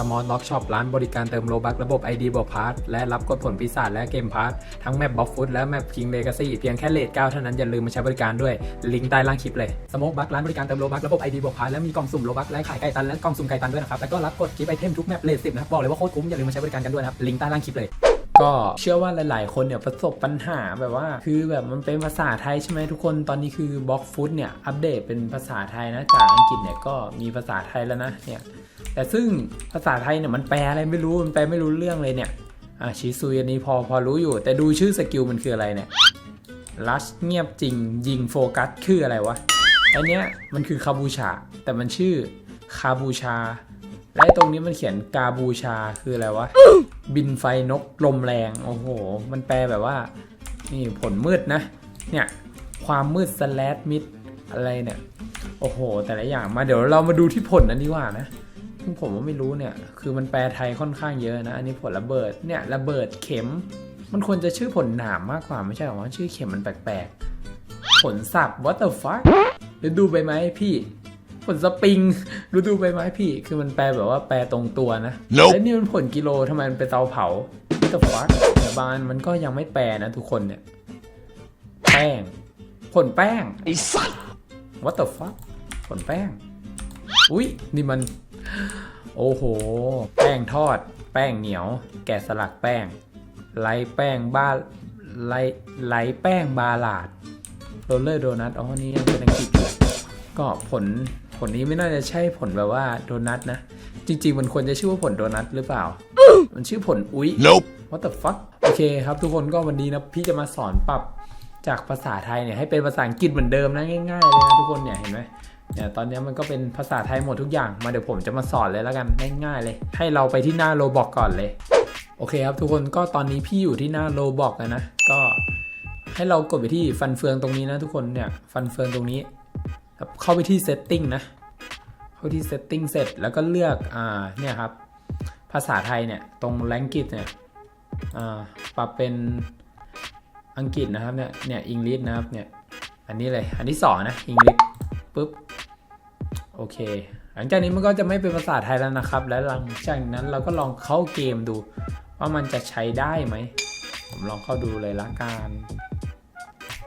Small Lock Shop ร้านบริการเติมโลบักระบบ ID บวกพาร์ทและรับกดผลปีศาจและเกมพาร์ททั้งแมปบ็อกฟุตและแมป King Legacy เพียงแค่เลท9เท่านั้นอย่าลืมมาใช้บริการด้วย ลิงก์ใต้ล่างคลิปเลย Smoke Bug ร้านบริการเติมโลบักระบบ ID บวกพาร์ทและมีกล่องสุ่มโลบักและขายไก่ตันและกล่องสุ่มไก่ตันด้วยนะครับแล้วก็รับกดกิฟต์ไอเทมทุกแมปเลท10นะครับบอกเลยว่าโคตรคุ้มอย่าลืมมาใช้บริการกันด้วยนะครับลิงก์ใต้ล่างคลิปเลยก็เชื่อว่าหลาย ๆ คนเนี่ยประสบปัญหาแบบว่า คือแบบมันเป็นภาษาไทยใช่ไหมทุกคนตอนนี้คือบล็อกฟุตเนี่ยอัปเดตเป็นภาษาไทยนะจากอังกฤษเนี่ยก็มีภาษาไทยแล้วนะเนี่ย แต่ซึ่งภาษาไทยเนี่ยมันแปลอะไรไม่รู้ มันแปลไม่รู้เรื่องเลยเนี่ยอะชิซุยอันนี้พอพอรู้อยู่ แต่ดูชื่อสกิลมันคืออะไรเนี่ยลัชเงียบจริงยิงโฟกัสคืออะไรวะอันเนี้ยมันคือคาบูชา แต่มันชื่อคาบูชา และตรงนี้มันเขียนกาบูชาคืออะไรวะ บินไฟนกลมแรง โอ้โห มันแปลแบบว่า นี่ผลมืดนะ เนี่ย ความมืดสแลดมิดอะไรเนี่ย โอ้โห แต่ละอย่างมาเดี๋ยวเรามาดูที่ผลอันนี้ว่านะ ซึ่งผมว่าไม่รู้เนี่ย คือมันแปลไทยค่อนข้างเยอะนะ อันนี้ผลระเบิด เนี่ยระเบิดเข็ม มันควรจะชื่อผลหนามมากกว่าไม่ใช่หรอว่าชื่อเข็มมันแปลกๆ ผลสับ what the fuck เดี๋ยวดูไปไหมพี่ ผลสปริงดูดูไปไหมพี่ คือมันแปลแบบว่าแปลตรงตัวนะ Nope แล้วนี่มันผลกิโลทำไมมันเป็นเตาเผาแต่ฟักแต่บางอันมันก็ยังไม่แปลนะทุกคนเนี่ย แป้ง ผลแป้งไอ้สัตว์ what the fuck ผลแป้ง อุ๊ยนี่มัน โอ้โห แป้งทอด แป้งเหนียว แกะสลักแป้งไล่แป้งบ้าไล่ไล่แป้งบาลาดโรลเลอร์โดนัทอ๋อนี่ยังเป็นอังกฤษอยู่ก็ผลผลนี้ไม่น่าจะใช่ผลแบบว่าโดนัทนะ จริง ๆ มันควรจะชื่อว่าผลโดนัทหรือเปล่า มันชื่อผลอุ๊ย Nope what the fuck โอเคครับทุกคนก็วันนี้นะพี่จะมาสอนปรับ จากภาษาไทยเนี่ยให้เป็นภาษาอังกฤษเหมือนเดิมนะง่ายๆเลยนะทุกคนเนี่ยเห็นไหมเนี่ยตอนนี้มันก็เป็นภาษาไทยหมดทุกอย่างมาเดี๋ยวผมจะมาสอนเลยแล้วกันง่ายๆเลย ให้เราไปที่หน้าโลบอกก่อนเลยโอเคครับทุกคนก็ตอนนี้พี่อยู่ที่หน้าโลบอกแล้วนะ ก็ให้เรากดไปที่ฟันเฟืองตรงนี้นะทุกคนเนี่ยฟันเฟืองตรงนี้ครับเข้าไปที่ setting นะเข้าที่ setting เสร็จแล้วก็เลือกอ่าเนี่ยครับภาษาไทยเนี่ยตรง language เนี่ยอ่าปรับเป็น อังกฤษนะครับเนี่ยเนี่ยอังกฤษนะครับเนี่ยอันนี้เลยอันที่สองนะอังกฤษปุ๊บโอเค หลังจากนี้มันก็จะไม่เป็นภาษาไทยแล้วนะครับ และหลังจากนั้นเราก็ลองเข้าเกมดู ว่ามันจะใช้ได้ไหม ผมลองเข้าดูเลยละกัน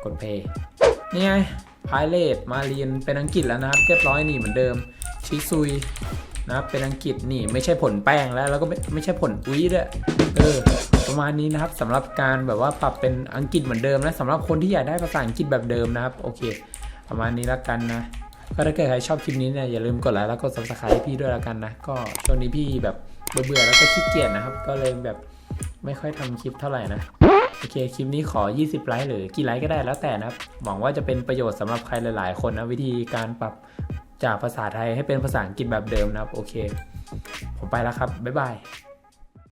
กดเพย์นี่ไงพายเลตมาเรียนเป็นอังกฤษแล้วนะครับเรียบร้อยนี่เหมือนเดิมชิซุยนะครับเป็นอังกฤษนี่ไม่ใช่ผลแป้งแล้วแล้วก็ไม่ไม่ใช่ผลอุ้ยด้วยเออ ประมาณนี้นะครับสำหรับการแบบว่าปรับเป็นอังกฤษเหมือนเดิมนะสำหรับคนที่อยากได้ภาษาอังกฤษแบบเดิมนะครับโอเค ประมาณนี้แล้วกันนะก็ถ้าเกิดใครชอบคลิปนี้เนี่ยอย่าลืมกดไลค์แล้วกด subscribe พี่ด้วยแล้วกันนะก็ช่วงนี้พี่แบบเบื่อๆแล้วก็ขี้เกียจนะครับ ก็เลยแบบไม่ค่อยทำคลิปเท่าไหร่นะโอเคคลิปนี้ขอ 20 ไลค์หรือกี่ไลค์ก็ได้แล้วแต่นะครับหวังว่าจะเป็นประโยชน์สำหรับใครหลาย ๆ คนนะวิธีการปรับจากภาษาไทยให้เป็นภาษาอังกฤษแบบเดิมนะครับโอเค ผมไปแล้วครับบ๊ายบาย